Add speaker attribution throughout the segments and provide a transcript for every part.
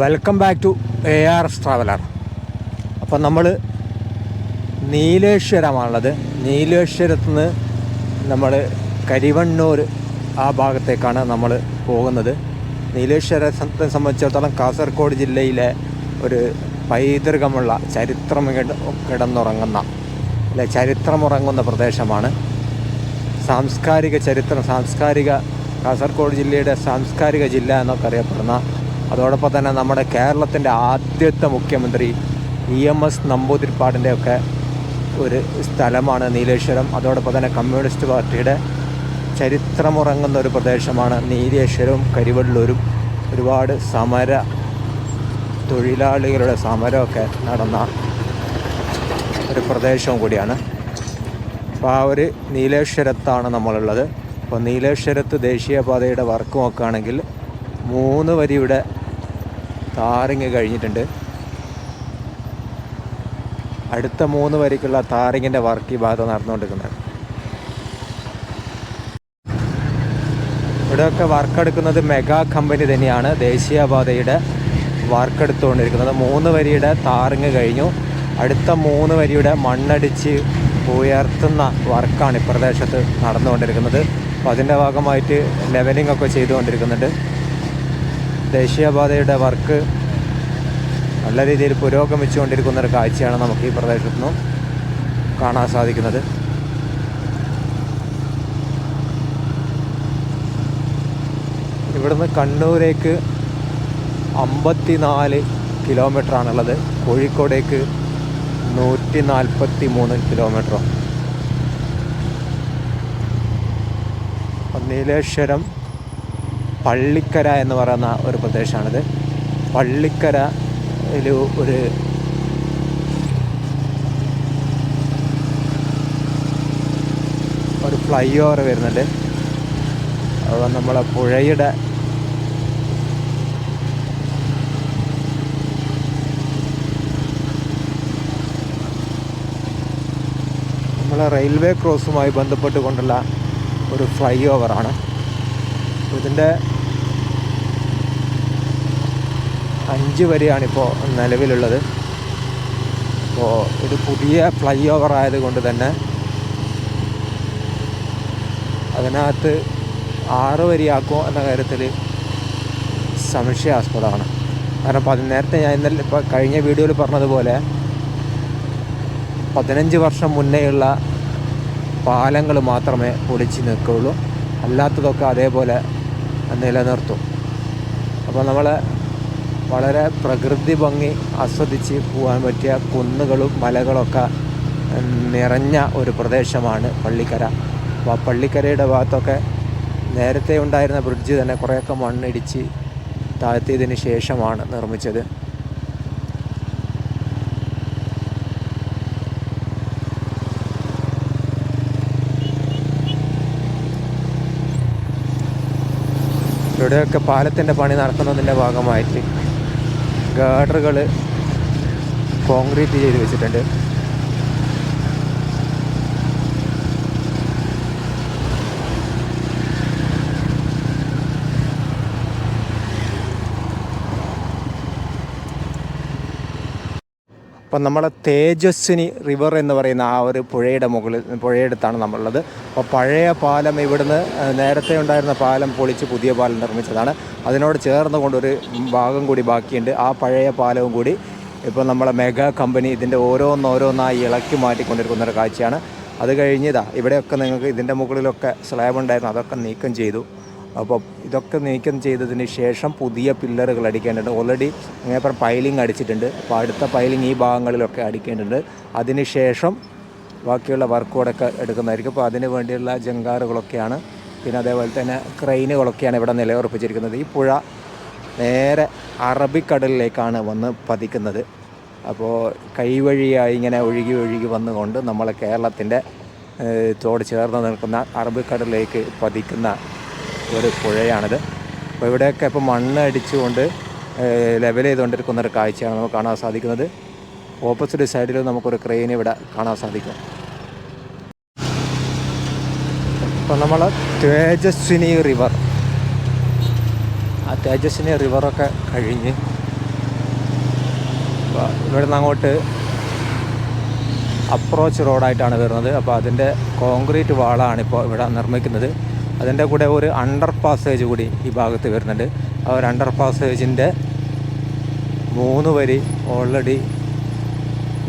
Speaker 1: welcome back to A R S traveller അപ്പം നമ്മൾ നീലേശ്വരമാണുള്ളത് നീലേശ്വരത്തു നിന്ന് നമ്മൾ കരിവണ്ണൂർ ആ ഭാഗത്തേക്കാണ് നമ്മൾ പോകുന്നത് നീലേശ്വരത്തെ സംബന്ധിച്ചിടത്തോളം കാസർഗോഡ് ജില്ലയിലെ ഒരു പൈതൃകമുള്ള ചരിത്രം കിടന്നുറങ്ങുന്ന അല്ലെ ചരിത്രമുറങ്ങുന്ന പ്രദേശമാണ് സാംസ്കാരിക ചരിത്രം സാംസ്കാരിക കാസർഗോഡ് ജില്ലയുടെ സാംസ്കാരിക ജില്ല എന്നൊക്കെ അറിയപ്പെടുന്ന അതോടൊപ്പം തന്നെ നമ്മുടെ കേരളത്തിൻ്റെ ആദ്യത്തെ മുഖ്യമന്ത്രി ഇ എം എസ് നമ്പൂതിരിപ്പാടിൻ്റെ ഒക്കെ ഒരു സ്ഥലമാണ് നീലേശ്വരം അതോടൊപ്പം തന്നെ കമ്മ്യൂണിസ്റ്റ് പാർട്ടിയുടെ ചരിത്രമുറങ്ങുന്ന ഒരു പ്രദേശമാണ് നീലേശ്വരവും കരിവള്ളൂരും ഒരുപാട് സമര തൊഴിലാളികളുടെ സമരമൊക്കെ നടന്ന ഒരു പ്രദേശവും കൂടിയാണ് അപ്പോൾ ആ ഒരു നീലേശ്വരത്താണ് നമ്മളുള്ളത് അപ്പോൾ നീലേശ്വരത്ത് ദേശീയപാതയുടെ വർക്ക് നോക്കുകയാണെങ്കിൽ മൂന്ന് വരിയുടെ താറിങ് കഴിഞ്ഞിട്ടുണ്ട് അടുത്ത മൂന്ന് വരിക്കുള്ള താറിങ്ങിൻ്റെ വർക്ക് ഈ ഭാഗത്ത് നടന്നുകൊണ്ടിരിക്കുന്നത് ഇവിടെയൊക്കെ വർക്കെടുക്കുന്നത് മെഗാ കമ്പനി തന്നെയാണ് ദേശീയപാതയുടെ വർക്കെടുത്തുകൊണ്ടിരിക്കുന്നത് മൂന്ന് വരിയുടെ താറിങ് കഴിഞ്ഞു അടുത്ത മൂന്ന് വരിയുടെ മണ്ണടിച്ച് ഉയർത്തുന്ന വർക്കാണ് ഈ പ്രദേശത്ത് നടന്നുകൊണ്ടിരിക്കുന്നത് അപ്പോൾ അതിൻ്റെ ഭാഗമായിട്ട് ലെവലിംഗ് ഒക്കെ ചെയ്തുകൊണ്ടിരിക്കുന്നുണ്ട് ദേശീയപാതയുടെ വർക്ക് നല്ല രീതിയിൽ പുരോഗമിച്ചുകൊണ്ടിരിക്കുന്ന ഒരു കാഴ്ചയാണ് നമുക്ക് ഈ പ്രദേശത്തു നിന്നും കാണാൻ സാധിക്കുന്നത് ഇവിടുന്ന് കണ്ണൂരേക്ക് അമ്പത്തിനാല് ആണുള്ളത് കോഴിക്കോടേക്ക് നൂറ്റി നാൽപ്പത്തി മൂന്ന് കിലോമീറ്ററും നീലേശ്വരം പള്ളിക്കര എന്ന് പറയുന്ന ഒരു പ്രദേശമാണിത് പള്ളിക്കര ഒരു ഒരു ഫ്ലൈ ഓവർ വരുന്നുണ്ട് അപ്പോൾ നമ്മളെ പുഴയുടെ നമ്മളെ റെയിൽവേ ക്രോസുമായി കൊണ്ടുള്ള ഒരു ഫ്ലൈ ഓവറാണ് ഇതിൻ്റെ അഞ്ച് വരെയാണിപ്പോൾ നിലവിലുള്ളത് അപ്പോൾ ഇത് പുതിയ ഫ്ലൈ ഓവർ ആയതുകൊണ്ട് തന്നെ അതിനകത്ത് ആറ് വരിയാക്കുമോ എന്ന കാര്യത്തിൽ സംശയാസ്പദമാണ് കാരണം പതി നേരത്തെ ഞാൻ ഇന്നലെ ഇപ്പോൾ കഴിഞ്ഞ വീഡിയോയിൽ പറഞ്ഞതുപോലെ പതിനഞ്ച് വർഷം മുന്നേയുള്ള പാലങ്ങൾ മാത്രമേ പൊളിച്ച് നിൽക്കുകയുള്ളൂ അല്ലാത്തതൊക്കെ അതേപോലെ നിലനിർത്തും അപ്പോൾ നമ്മൾ വളരെ പ്രകൃതി ഭംഗി ആസ്വദിച്ച് പോകാൻ പറ്റിയ കുന്നുകളും മലകളൊക്കെ നിറഞ്ഞ ഒരു പ്രദേശമാണ് പള്ളിക്കര അപ്പോൾ ആ പള്ളിക്കരയുടെ ഭാഗത്തൊക്കെ നേരത്തെ ഉണ്ടായിരുന്ന ബ്രിഡ്ജ് തന്നെ കുറേയൊക്കെ മണ്ണിടിച്ച് താഴ്ത്തിയതിന് ശേഷമാണ് നിർമ്മിച്ചത് ഇവിടെയൊക്കെ പാലത്തിൻ്റെ പണി നടക്കുന്നതിൻ്റെ ഭാഗമായിട്ട് ഗാർഡറുകൾ കോൺക്രീറ്റ് ചെയ്ത് വെച്ചിട്ടുണ്ട് അപ്പം നമ്മളെ തേജസ്വിനി റിവർ എന്ന് പറയുന്ന ആ ഒരു പുഴയുടെ മുകളിൽ പുഴയെടുത്താണ് നമ്മളുള്ളത് അപ്പോൾ പഴയ പാലം ഇവിടുന്ന് നേരത്തെ ഉണ്ടായിരുന്ന പാലം പൊളിച്ച് പുതിയ പാലം നിർമ്മിച്ചതാണ് അതിനോട് ചേർന്ന് കൊണ്ടൊരു ഭാഗം കൂടി ബാക്കിയുണ്ട് ആ പഴയ പാലവും കൂടി ഇപ്പോൾ നമ്മളെ മെഗാ കമ്പനി ഇതിൻ്റെ ഓരോന്നോരോന്നായി ഇളക്കി മാറ്റിക്കൊണ്ടിരിക്കുന്ന ഒരു കാഴ്ചയാണ് അത് കഴിഞ്ഞതാണ് ഇതാ ഇവിടെയൊക്കെ നിങ്ങൾക്ക് ഇതിൻ്റെ മുകളിലൊക്കെ സ്ലാബ് ഉണ്ടായിരുന്നു അതൊക്കെ നീക്കം ചെയ്തു അപ്പോൾ ഇതൊക്കെ നീക്കം ചെയ്തതിന് ശേഷം പുതിയ പില്ലറുകൾ അടിക്കേണ്ടതുണ്ട് ഓൾറെഡി അങ്ങേപ്പറ പൈലിംഗ് അടിച്ചിട്ടുണ്ട് അപ്പോൾ അടുത്ത പൈലിംഗ് ഈ ഭാഗങ്ങളിലൊക്കെ അടിക്കേണ്ടതുണ്ട് അതിന് ശേഷം ബാക്കിയുള്ള വർക്കുകളൊക്കെ എടുക്കുന്നതായിരിക്കും അപ്പോൾ അതിന് വേണ്ടിയുള്ള ജങ്കാറുകളൊക്കെയാണ് പിന്നെ അതേപോലെ തന്നെ ക്രെയിനുകളൊക്കെയാണ് ഇവിടെ നിലയുറപ്പിച്ചിരിക്കുന്നത് ഈ പുഴ നേരെ അറബിക്കടലിലേക്കാണ് വന്ന് പതിക്കുന്നത് അപ്പോൾ കൈവഴിയായി ഇങ്ങനെ ഒഴുകി ഒഴുകി വന്നുകൊണ്ട് നമ്മളെ കേരളത്തിൻ്റെ തോട് ചേർന്ന് നിൽക്കുന്ന അറബിക്കടലിലേക്ക് പതിക്കുന്ന ഒരു പുഴയാണിത് അപ്പോൾ ഇവിടെയൊക്കെ ഇപ്പോൾ മണ്ണ് അടിച്ചുകൊണ്ട് ലെവൽ ചെയ്തുകൊണ്ടിരിക്കുന്ന ഒരു കാഴ്ചയാണ് നമുക്ക് കാണാൻ സാധിക്കുന്നത് ഓപ്പോസിറ്റ് സൈഡിൽ നമുക്കൊരു ക്രെയിൻ ഇവിടെ കാണാൻ സാധിക്കും ഇപ്പം നമ്മൾ തേജസ്വിനി റിവർ ആ തേജസ്വിനി റിവറൊക്കെ കഴിഞ്ഞ് അപ്പോൾ ഇവിടെ നിന്ന് അങ്ങോട്ട് അപ്രോച്ച് റോഡായിട്ടാണ് വരുന്നത് അപ്പോൾ അതിൻ്റെ കോൺക്രീറ്റ് ഇപ്പോൾ ഇവിടെ നിർമ്മിക്കുന്നത് അതിൻ്റെ കൂടെ ഒരു അണ്ടർ പാസേജ് കൂടി ഈ ഭാഗത്ത് വരുന്നുണ്ട് ആ ഒരു അണ്ടർ പാസേജിൻ്റെ മൂന്ന് വരി ഓൾറെഡി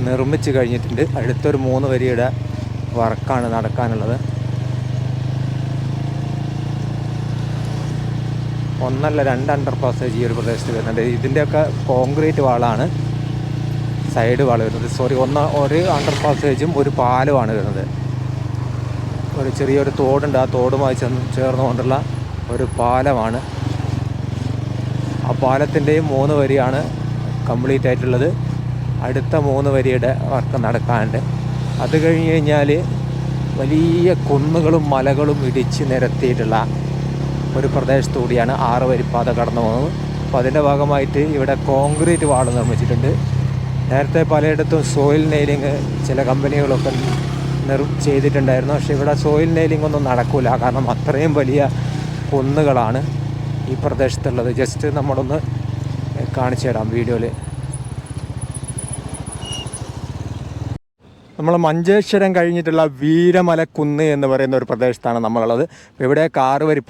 Speaker 1: നിർമ്മിച്ച് കഴിഞ്ഞിട്ടുണ്ട് അടുത്തൊരു മൂന്ന് വരിയുടെ വർക്കാണ് നടക്കാനുള്ളത് ഒന്നല്ല രണ്ട് അണ്ടർ പാസേജ് ഈ ഒരു പ്രദേശത്ത് വരുന്നുണ്ട് ഇതിൻ്റെയൊക്കെ കോൺക്രീറ്റ് വാളാണ് സൈഡ് വാള് വരുന്നത് സോറി ഒന്ന് ഒരു അണ്ടർ പാസേജും ഒരു പാലമാണ് വരുന്നത് ഒരു ചെറിയൊരു തോടുണ്ട് ആ തോടുമായി ചെന്ന് ചേർന്നുകൊണ്ടുള്ള ഒരു പാലമാണ് ആ പാലത്തിൻ്റെയും മൂന്ന് വരിയാണ് കംപ്ലീറ്റ് ആയിട്ടുള്ളത് അടുത്ത മൂന്ന് വരിയുടെ വർക്ക് നടക്കാനുണ്ട് അത് കഴിഞ്ഞ് കഴിഞ്ഞാൽ വലിയ കുന്നുകളും മലകളും ഇടിച്ച് നിരത്തിയിട്ടുള്ള ഒരു പ്രദേശത്തുകൂടിയാണ് ആറ് വരിപ്പാത കടന്നു പോകുന്നത് അപ്പോൾ അതിൻ്റെ ഭാഗമായിട്ട് ഇവിടെ കോൺക്രീറ്റ് വാൾ നിർമ്മിച്ചിട്ടുണ്ട് നേരത്തെ പലയിടത്തും സോയിൽ നെയിലിങ് ചില കമ്പനികളൊക്കെ നിറം ചെയ്തിട്ടുണ്ടായിരുന്നു പക്ഷേ ഇവിടെ സോയിൽ നെയിലിംഗ് ഒന്നും നടക്കില്ല കാരണം അത്രയും വലിയ കുന്നുകളാണ് ഈ പ്രദേശത്തുള്ളത് ജസ്റ്റ് നമ്മളൊന്ന് കാണിച്ചു തരാം വീഡിയോയിൽ നമ്മൾ മഞ്ചേശ്വരം കഴിഞ്ഞിട്ടുള്ള വീരമലക്കുന്ന് എന്ന് പറയുന്ന ഒരു പ്രദേശത്താണ് നമ്മളുള്ളത് ഇവിടെ ആറുവരി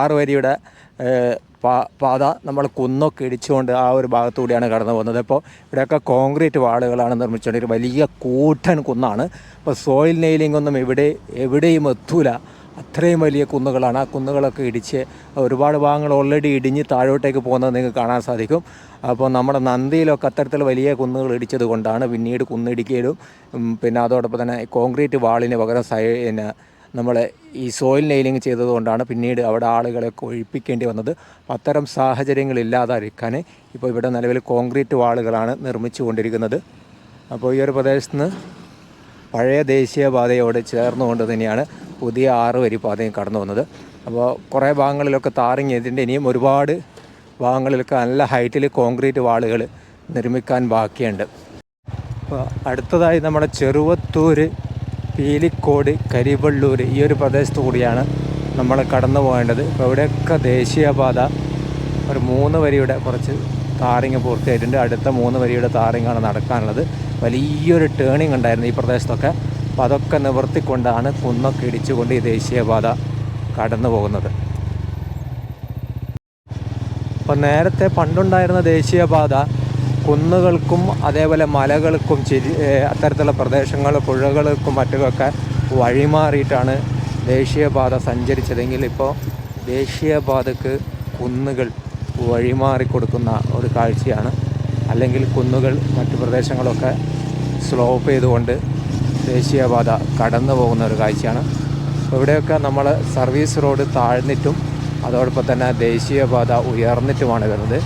Speaker 1: ആറുവരിയുടെ പാത നമ്മൾ കുന്നൊക്കെ ഇടിച്ചുകൊണ്ട് ആ ഒരു ഭാഗത്തുകൂടിയാണ് കടന്നു പോകുന്നത് ഇപ്പോൾ ഇവിടെയൊക്കെ കോൺക്രീറ്റ് വാളുകളാണ് നിർമ്മിച്ചുകൊണ്ട് ഒരു വലിയ കൂട്ടൻ കുന്നാണ് അപ്പോൾ സോയിൽ നെയിലിംഗ് ഒന്നും ഇവിടെ എവിടെയും എത്തൂല അത്രയും വലിയ കുന്നുകളാണ് ആ കുന്നുകളൊക്കെ ഇടിച്ച് ഒരുപാട് ഭാഗങ്ങൾ ഓൾറെഡി ഇടിഞ്ഞ് താഴോട്ടേക്ക് പോകുന്നത് നിങ്ങൾക്ക് കാണാൻ സാധിക്കും അപ്പോൾ നമ്മുടെ നന്ദിയിലൊക്കെ അത്തരത്തിൽ വലിയ കുന്നുകൾ ഇടിച്ചത് കൊണ്ടാണ് പിന്നീട് കുന്നിടിക്കലും പിന്നെ അതോടൊപ്പം തന്നെ കോൺക്രീറ്റ് വാളിന് പകരം സൈ പിന്നെ നമ്മൾ ഈ സോയിൽ നെയിലിംഗ് ചെയ്തതുകൊണ്ടാണ് പിന്നീട് അവിടെ ആളുകളെ ഒഴിപ്പിക്കേണ്ടി വന്നത് അത്തരം സാഹചര്യങ്ങളില്ലാതിരിക്കാൻ ഇപ്പോൾ ഇവിടെ നിലവിൽ കോൺക്രീറ്റ് വാളുകളാണ് നിർമ്മിച്ചു കൊണ്ടിരിക്കുന്നത് അപ്പോൾ ഈ ഒരു പ്രദേശത്ത് നിന്ന് പഴയ ദേശീയപാതയോട് ചേർന്നുകൊണ്ട് തന്നെയാണ് പുതിയ ആറ് വരി പാതയും കടന്നു വന്നത് അപ്പോൾ കുറേ ഭാഗങ്ങളിലൊക്കെ താറിങ് ചെയ്തിട്ടുണ്ട് ഇനിയും ഒരുപാട് ഭാഗങ്ങളിലൊക്കെ നല്ല ഹൈറ്റിൽ കോൺക്രീറ്റ് വാളുകൾ നിർമ്മിക്കാൻ ബാക്കിയുണ്ട് അപ്പോൾ അടുത്തതായി നമ്മുടെ ചെറുവത്തൂർ പീലിക്കോട് കരിവള്ളൂർ ഈ ഒരു പ്രദേശത്തു കൂടിയാണ് നമ്മൾ കടന്നു പോകേണ്ടത് ഇപ്പോൾ ഇവിടെയൊക്കെ ദേശീയപാത ഒരു മൂന്ന് വരിയുടെ കുറച്ച് താറിങ് പൂർത്തിയായിട്ടുണ്ട് അടുത്ത മൂന്ന് വരിയുടെ താറിങ്ങാണ് നടക്കാനുള്ളത് വലിയൊരു ടേണിംഗ് ഉണ്ടായിരുന്നു ഈ പ്രദേശത്തൊക്കെ അപ്പോൾ അതൊക്കെ നിവർത്തിക്കൊണ്ടാണ് കുന്നൊക്കെ ഇടിച്ചുകൊണ്ട് ഈ ദേശീയപാത കടന്നു പോകുന്നത് അപ്പോൾ നേരത്തെ പണ്ടുണ്ടായിരുന്ന ദേശീയപാത കുന്നുകൾക്കും അതേപോലെ മലകൾക്കും ചിരി അത്തരത്തിലുള്ള പ്രദേശങ്ങൾ പുഴകൾക്കും മറ്റുമൊക്കെ വഴിമാറിയിട്ടാണ് ദേശീയപാത സഞ്ചരിച്ചതെങ്കിൽ ഇപ്പോൾ ദേശീയപാതക്ക് കുന്നുകൾ വഴിമാറി കൊടുക്കുന്ന ഒരു കാഴ്ചയാണ് അല്ലെങ്കിൽ കുന്നുകൾ മറ്റു പ്രദേശങ്ങളൊക്കെ സ്ലോപ്പ് ചെയ്തുകൊണ്ട് ദേശീയപാത കടന്നു പോകുന്ന ഒരു കാഴ്ചയാണ് ഇവിടെയൊക്കെ നമ്മൾ സർവീസ് റോഡ് താഴ്ന്നിട്ടും അതോടൊപ്പം തന്നെ ദേശീയപാത ഉയർന്നിട്ടുമാണ് വരുന്നത്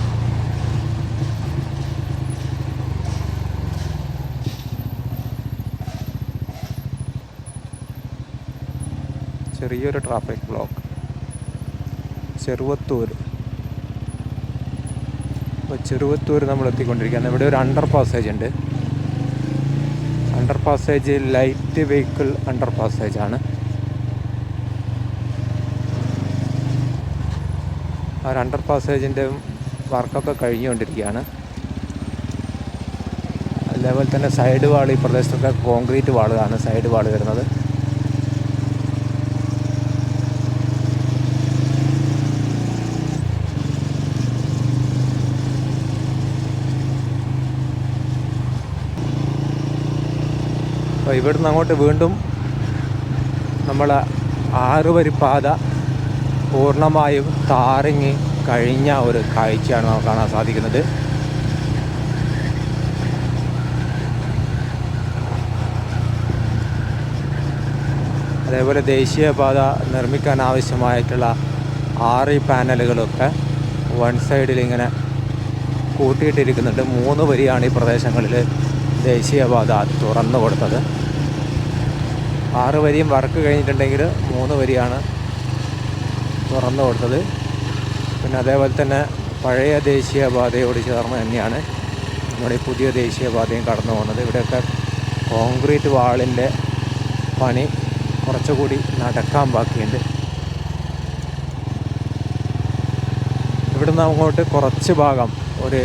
Speaker 1: ചെറിയൊരു ട്രാഫിക് ബ്ലോക്ക് ചെറുവത്തൂർ ഇപ്പോൾ ചെറുവത്തൂർ നമ്മൾ എത്തിക്കൊണ്ടിരിക്കുകയാണ് ഇവിടെ ഒരു അണ്ടർ പാസേജ് ഉണ്ട് under passage light vehicle under പാസേജാണ് ആ ഒരു അണ്ടർ പാസേജിൻ്റെ വർക്കൊക്കെ കഴിഞ്ഞുകൊണ്ടിരിക്കുകയാണ് അതേപോലെ തന്നെ സൈഡ് വാൾ ഈ പ്രദേശത്തൊക്കെ കോൺക്രീറ്റ് വാളുകളാണ് സൈഡ് വാൾ വരുന്നത് അപ്പോൾ ഇവിടുന്ന് അങ്ങോട്ട് വീണ്ടും നമ്മൾ ആറുവരിപ്പാത പൂർണ്ണമായും താറിങ്ങി കഴിഞ്ഞ ഒരു കാഴ്ചയാണ് നമുക്ക് കാണാൻ സാധിക്കുന്നത് അതേപോലെ ദേശീയപാത നിർമ്മിക്കാൻ ആവശ്യമായിട്ടുള്ള ആറ് പാനലുകളൊക്കെ വൺ സൈഡിൽ ഇങ്ങനെ കൂട്ടിയിട്ടിരിക്കുന്നുണ്ട് മൂന്ന് വരിയാണ് ഈ പ്രദേശങ്ങളിൽ ദേശീയപാത തുറന്നു കൊടുത്തത് ആറ് വരിയും വർക്ക് കഴിഞ്ഞിട്ടുണ്ടെങ്കിൽ മൂന്ന് വരിയാണ് തുറന്നു കൊടുത്തത് പിന്നെ അതേപോലെ തന്നെ പഴയ ദേശീയപാതയോട് ചേർന്ന് തന്നെയാണ് നമ്മുടെ പുതിയ ദേശീയപാതയും കടന്നു പോകുന്നത് ഇവിടെയൊക്കെ കോൺക്രീറ്റ് വാളിൻ്റെ പണി കുറച്ചുകൂടി നടക്കാൻ ബാക്കിയുണ്ട് ഇവിടുന്ന് അങ്ങോട്ട് കുറച്ച് ഭാഗം ഒരു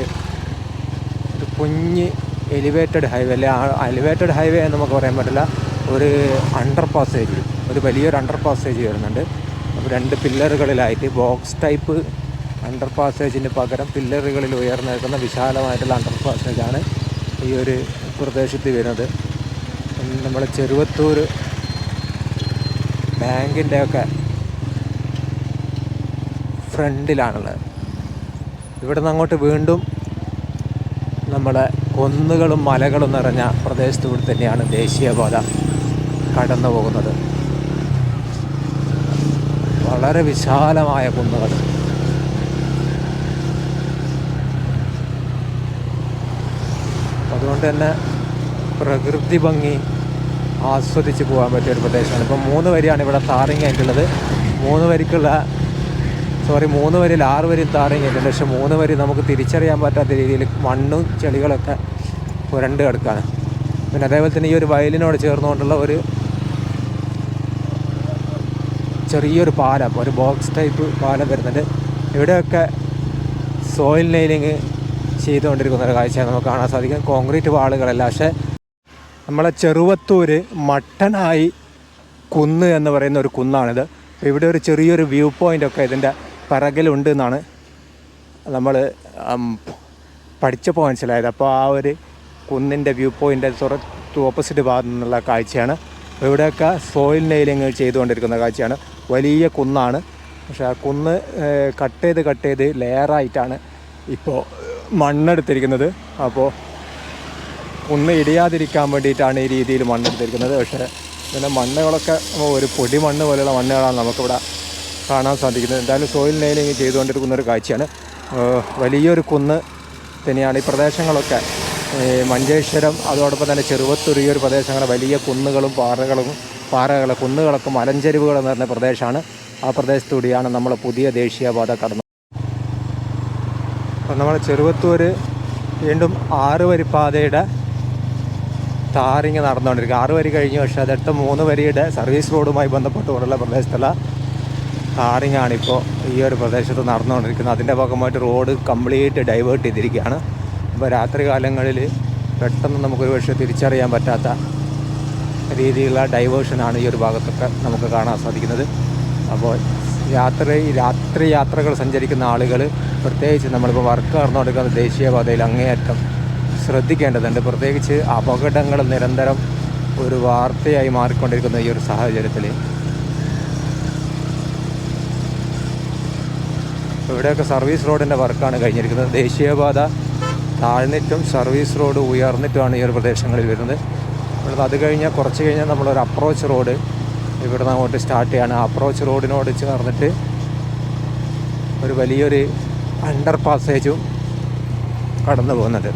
Speaker 1: ഒരു കുഞ്ഞ് എലിവേറ്റഡ് ഹൈവേ അല്ലെ എലിവേറ്റഡ് ഹൈവേ എന്ന് നമുക്ക് പറയാൻ പറ്റില്ല ഒരു അണ്ടർ പാസേജ് ഒരു വലിയൊരു അണ്ടർ പാസേജ് വരുന്നുണ്ട് അപ്പോൾ രണ്ട് പില്ലറുകളിലായിട്ട് ബോക്സ് ടൈപ്പ് അണ്ടർ പാസേജിന് പകരം പില്ലറുകളിൽ ഉയർന്നു നിൽക്കുന്ന വിശാലമായിട്ടുള്ള അണ്ടർ പാസേജാണ് ഈ ഒരു പ്രദേശത്ത് വരുന്നത് നമ്മൾ ചെറുവത്തൂർ ബാങ്കിൻ്റെയൊക്കെ ഫ്രണ്ടിലാണുള്ളത് ഇവിടെ നിന്ന് അങ്ങോട്ട് വീണ്ടും നമ്മളെ കുന്നുകളും മലകളും നിറഞ്ഞ പ്രദേശത്തുകൂടി തന്നെയാണ് ദേശീയപാത കടന്നു പോകുന്നത് വളരെ വിശാലമായ കുന്നുകൾ അതുകൊണ്ട് തന്നെ പ്രകൃതി ഭംഗി ആസ്വദിച്ച് പോകാൻ പറ്റിയ ഒരു പ്രദേശമാണ് ഇപ്പം മൂന്ന് വരിയാണ് ഇവിടെ താറിങ് ആയിട്ടുള്ളത് മൂന്ന് വരിക്കുള്ള സോറി മൂന്ന് വരിയിൽ ആറ് വരി താഴെ കഴിഞ്ഞിട്ടുണ്ട് പക്ഷേ മൂന്ന് വരി നമുക്ക് തിരിച്ചറിയാൻ പറ്റാത്ത രീതിയിൽ മണ്ണും ചെളികളൊക്കെ പുരണ്ട് കിടക്കാണ് പിന്നെ അതേപോലെ തന്നെ ഈ ഒരു വയലിനോട് ചേർന്നുകൊണ്ടുള്ള ഒരു ചെറിയൊരു പാലം ഒരു ബോക്സ് ടൈപ്പ് പാലം വരുന്നുണ്ട് ഇവിടെയൊക്കെ സോയിൽ നെയിലിങ് ചെയ്തുകൊണ്ടിരിക്കുന്ന ഒരു കാഴ്ചയാണ് നമുക്ക് കാണാൻ സാധിക്കും കോൺക്രീറ്റ് വാളുകളല്ല പക്ഷേ നമ്മളെ ചെറുവത്തൂർ മട്ടനായി കുന്ന് എന്ന് പറയുന്ന ഒരു കുന്നാണിത് ഇവിടെ ഒരു ചെറിയൊരു വ്യൂ പോയിൻ്റ് ഒക്കെ ഇതിൻ്റെ പറകലുണ്ട് എന്നാണ് നമ്മൾ പഠിച്ചപ്പോൾ മനസ്സിലായത് അപ്പോൾ ആ ഒരു കുന്നിൻ്റെ വ്യൂ പോയിൻ്റ് തുറത്ത് ഓപ്പോസിറ്റ് ഭാഗത്തു നിന്നുള്ള കാഴ്ചയാണ് ഇവിടെയൊക്കെ സോയിൽ നെയിലിങ് ചെയ്തുകൊണ്ടിരിക്കുന്ന കാഴ്ചയാണ് വലിയ കുന്നാണ് പക്ഷേ ആ കുന്ന് കട്ട് ചെയ്ത് കട്ട് ചെയ്ത് ലെയറായിട്ടാണ് ഇപ്പോൾ മണ്ണെടുത്തിരിക്കുന്നത് അപ്പോൾ കുന്ന് ഇടിയാതിരിക്കാൻ വേണ്ടിയിട്ടാണ് ഈ രീതിയിൽ മണ്ണെടുത്തിരിക്കുന്നത് പക്ഷേ പിന്നെ മണ്ണുകളൊക്കെ ഒരു പൊടി മണ്ണ് പോലെയുള്ള മണ്ണുകളാണ് നമുക്കിവിടെ കാണാൻ സാധിക്കുന്നത് എന്തായാലും സോയിൽ നെയിലിംഗ് ചെയ്തുകൊണ്ടിരിക്കുന്ന ഒരു കാഴ്ചയാണ് വലിയൊരു കുന്ന് തന്നെയാണ് ഈ പ്രദേശങ്ങളൊക്കെ മഞ്ചേശ്വരം അതോടൊപ്പം തന്നെ ചെറുവത്തുരിയൊരു ഈ ഒരു പ്രദേശങ്ങളെ വലിയ കുന്നുകളും പാറകളും പാറകളും കുന്നുകളൊക്കെ മലഞ്ചെരുവുകൾ എന്ന് പറഞ്ഞ പ്രദേശമാണ് ആ പ്രദേശത്തൂടിയാണ് നമ്മൾ പുതിയ ദേശീയപാത കടന്നത് അപ്പം നമ്മൾ ചെറുവത്തൂര് വീണ്ടും ആറ് വരിപ്പാതയുടെ ടാറിങ് നടന്നുകൊണ്ടിരിക്കുക ആറ് വരി കഴിഞ്ഞു പക്ഷേ അതെടുത്ത മൂന്ന് വരിയുടെ സർവീസ് റോഡുമായി കൊണ്ടുള്ള പ്രദേശത്തുള്ള ടാറിങ്ങാണ് ഇപ്പോൾ ഈ ഒരു പ്രദേശത്ത് നടന്നുകൊണ്ടിരിക്കുന്നത് അതിൻ്റെ ഭാഗമായിട്ട് റോഡ് കംപ്ലീറ്റ് ഡൈവേർട്ട് ചെയ്തിരിക്കുകയാണ് അപ്പോൾ രാത്രി കാലങ്ങളിൽ പെട്ടെന്ന് നമുക്കൊരു പക്ഷേ തിരിച്ചറിയാൻ പറ്റാത്ത രീതിയിലുള്ള ഡൈവേർഷനാണ് ഈ ഒരു ഭാഗത്തൊക്കെ നമുക്ക് കാണാൻ സാധിക്കുന്നത് അപ്പോൾ രാത്രി രാത്രി യാത്രകൾ സഞ്ചരിക്കുന്ന ആളുകൾ പ്രത്യേകിച്ച് നമ്മളിപ്പോൾ വർക്ക് നടന്നുകൊണ്ടിരിക്കുന്ന ദേശീയപാതയിൽ അങ്ങേയറ്റം ശ്രദ്ധിക്കേണ്ടതുണ്ട് പ്രത്യേകിച്ച് അപകടങ്ങൾ നിരന്തരം ഒരു വാർത്തയായി മാറിക്കൊണ്ടിരിക്കുന്ന ഈ ഒരു സാഹചര്യത്തിൽ ഇവിടെയൊക്കെ സർവീസ് റോഡിൻ്റെ വർക്കാണ് കഴിഞ്ഞിരിക്കുന്നത് ദേശീയപാത താഴ്ന്നിട്ടും സർവീസ് റോഡ് ഉയർന്നിട്ടുമാണ് ഈ ഒരു പ്രദേശങ്ങളിൽ വരുന്നത് ഇവിടുന്ന് അത് കഴിഞ്ഞാൽ കുറച്ച് കഴിഞ്ഞാൽ നമ്മളൊരു അപ്രോച്ച് റോഡ് ഇവിടുന്ന് അങ്ങോട്ട് സ്റ്റാർട്ട് ചെയ്യുകയാണ് അപ്രോച്ച് റോഡിനോട് ചേർന്നിട്ട് ഒരു വലിയൊരു അണ്ടർ പാസേജും കടന്നു പോകുന്നത്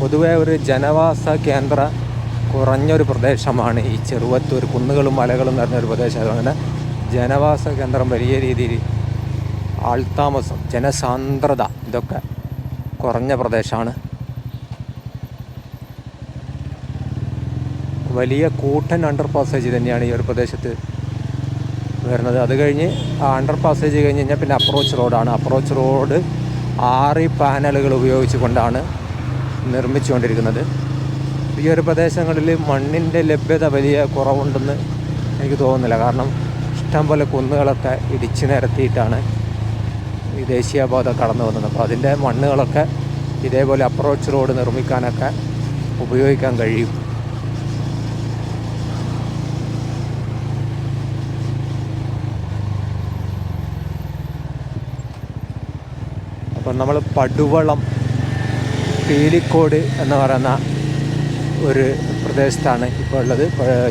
Speaker 1: പൊതുവേ ഒരു ജനവാസ കേന്ദ്ര കുറഞ്ഞൊരു പ്രദേശമാണ് ഈ ചെറുവത്തൂർ കുന്നുകളും മലകളും നിറഞ്ഞൊരു പ്രദേശം അതുകൊണ്ട് ജനവാസ കേന്ദ്രം വലിയ രീതിയിൽ ആൾത്താമസം ജനസാന്ദ്രത ഇതൊക്കെ കുറഞ്ഞ പ്രദേശമാണ് വലിയ കൂട്ടൻ അണ്ടർ പാസേജ് തന്നെയാണ് ഈ ഒരു പ്രദേശത്ത് വരുന്നത് അത് കഴിഞ്ഞ് ആ അണ്ടർ പാസേജ് കഴിഞ്ഞ് കഴിഞ്ഞാൽ പിന്നെ അപ്രോച്ച് റോഡാണ് അപ്രോച്ച് റോഡ് ആറി പാനലുകൾ ഉപയോഗിച്ചുകൊണ്ടാണ് നിർമ്മിച്ചുകൊണ്ടിരിക്കുന്നത് ഈ ഒരു പ്രദേശങ്ങളിൽ മണ്ണിൻ്റെ ലഭ്യത വലിയ കുറവുണ്ടെന്ന് എനിക്ക് തോന്നുന്നില്ല കാരണം ഇഷ്ടംപോലെ കുന്നുകളൊക്കെ ഇടിച്ചു നിരത്തിയിട്ടാണ് ഈ ദേശീയപാത കടന്നു വന്നത് അപ്പോൾ അതിൻ്റെ മണ്ണുകളൊക്കെ ഇതേപോലെ അപ്രോച്ച് റോഡ് നിർമ്മിക്കാനൊക്കെ ഉപയോഗിക്കാൻ കഴിയും അപ്പം നമ്മൾ പടുവളം പീലിക്കോട് എന്ന് പറയുന്ന ഒരു പ്രദേശത്താണ് ഇപ്പോൾ ഉള്ളത്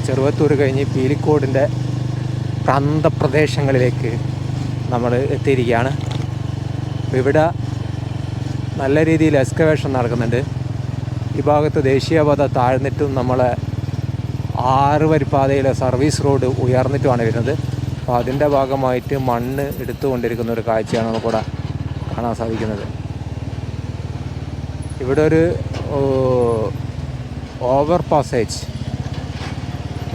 Speaker 1: ചെറുവത്തൂർ കഴിഞ്ഞ് പീലിക്കോടിൻ്റെ പ്രാന്തപ്രദേശങ്ങളിലേക്ക് നമ്മൾ എത്തിയിരിക്കുകയാണ് ഇവിടെ നല്ല രീതിയിൽ എക്സ്കവേഷൻ നടക്കുന്നുണ്ട് ഈ ഭാഗത്ത് ദേശീയപാത താഴ്ന്നിട്ടും നമ്മളെ ആറുവരിപ്പാതയിലെ സർവീസ് റോഡ് ഉയർന്നിട്ടുമാണ് വരുന്നത് അപ്പോൾ അതിൻ്റെ ഭാഗമായിട്ട് മണ്ണ് എടുത്തുകൊണ്ടിരിക്കുന്ന ഒരു കാഴ്ചയാണ് നമുക്കിവിടെ കാണാൻ സാധിക്കുന്നത് ഇവിടെ ഒരു ഓവർ പാസേജ്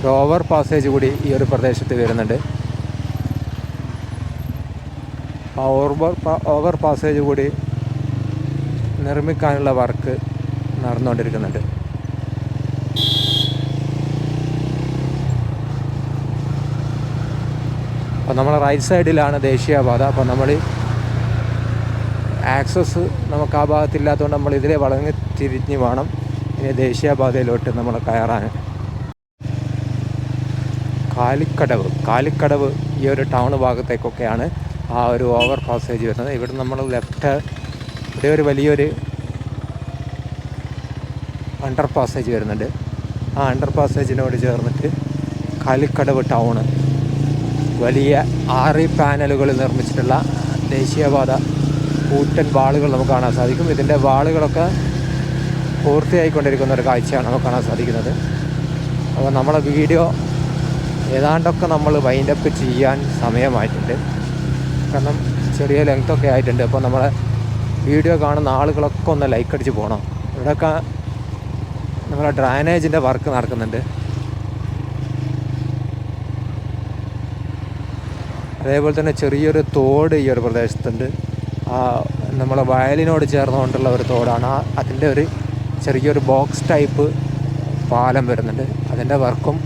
Speaker 1: റോവർ ഓവർ പാസേജ് കൂടി ഈ ഒരു പ്രദേശത്ത് വരുന്നുണ്ട് ആ ഓവർ ഓവർ പാസേജ് കൂടി നിർമ്മിക്കാനുള്ള വർക്ക് നടന്നുകൊണ്ടിരിക്കുന്നുണ്ട് അപ്പോൾ നമ്മളെ റൈറ്റ് സൈഡിലാണ് ദേശീയപാത അപ്പോൾ നമ്മൾ ആക്സസ് നമുക്ക് ആ ഭാഗത്തില്ലാത്തതുകൊണ്ട് നമ്മൾ ഇതിലെ വളഞ്ഞ് തിരിഞ്ഞ് വേണം ഇനി ദേശീയപാതയിലോട്ട് നമ്മൾ കയറാൻ കാലിക്കടവ് കാലിക്കടവ് ഈ ഒരു ടൗൺ ഭാഗത്തേക്കൊക്കെയാണ് ആ ഒരു ഓവർ പാസേജ് വരുന്നത് ഇവിടെ നമ്മൾ ലെഫ്റ്റ് ഇവിടെ ഒരു വലിയൊരു അണ്ടർ പാസേജ് വരുന്നുണ്ട് ആ അണ്ടർ പാസേജിനോട് ചേർന്നിട്ട് കാലിക്കടവ് ടൗണ് വലിയ ആറി പാനലുകൾ നിർമ്മിച്ചിട്ടുള്ള ദേശീയപാത കൂറ്റൻ വാളുകൾ നമുക്ക് കാണാൻ സാധിക്കും ഇതിൻ്റെ വാളുകളൊക്കെ പൂർത്തിയായിക്കൊണ്ടിരിക്കുന്ന ഒരു കാഴ്ചയാണ് നമുക്ക് കാണാൻ സാധിക്കുന്നത് അപ്പോൾ നമ്മളെ വീഡിയോ ഏതാണ്ടൊക്കെ നമ്മൾ വൈൻഡപ്പ് ചെയ്യാൻ സമയമായിട്ടുണ്ട് കാരണം ചെറിയ ലെങ്ത്തൊക്കെ ആയിട്ടുണ്ട് അപ്പോൾ നമ്മളെ വീഡിയോ കാണുന്ന ആളുകളൊക്കെ ഒന്ന് ലൈക്ക് അടിച്ച് പോകണം ഇവിടെയൊക്കെ നമ്മളെ ഡ്രാനേജിൻ്റെ വർക്ക് നടക്കുന്നുണ്ട് അതേപോലെ തന്നെ ചെറിയൊരു തോട് ഈ ഒരു പ്രദേശത്തുണ്ട് ആ നമ്മളെ വയലിനോട് ചേർന്നുകൊണ്ടുള്ള ഒരു തോടാണ് ആ അതിൻ്റെ ഒരു ചെറിയൊരു ബോക്സ് ടൈപ്പ് പാലം വരുന്നുണ്ട് അതിൻ്റെ വർക്കും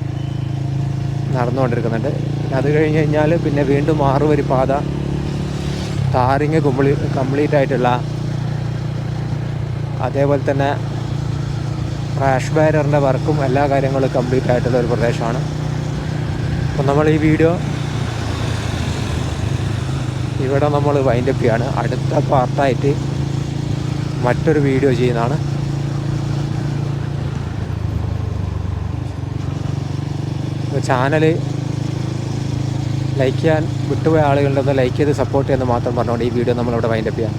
Speaker 1: നടന്നുകൊണ്ടിരിക്കുന്നുണ്ട് അത് കഴിഞ്ഞ് കഴിഞ്ഞാൽ പിന്നെ വീണ്ടും ആറുവരി പാത താറിങ് കുമ്പിളി കംപ്ലീറ്റ് ആയിട്ടുള്ള അതേപോലെ തന്നെ റാഷ് ബാരറിൻ്റെ വർക്കും എല്ലാ കാര്യങ്ങളും കംപ്ലീറ്റ് ആയിട്ടുള്ള ഒരു പ്രദേശമാണ് അപ്പം നമ്മൾ ഈ വീഡിയോ ഇവിടെ നമ്മൾ വൈൻഡപ്പ് ചെയ്യാണ് അടുത്ത പാർട്ടായിട്ട് മറ്റൊരു വീഡിയോ ചെയ്യുന്നതാണ് ചാനൽ ലൈക്ക് ചെയ്യാൻ വിട്ടുപോയ ആളുകളുടെ ഒന്ന് ലൈക്ക് ചെയ്ത് സപ്പോർട്ട് ചെയ്യുന്നത് മാത്രം പറഞ്ഞുകൊണ്ട് ഈ വീഡിയോ നമ്മളിവിടെ വൈൻഡപ്പ് ചെയ്യാം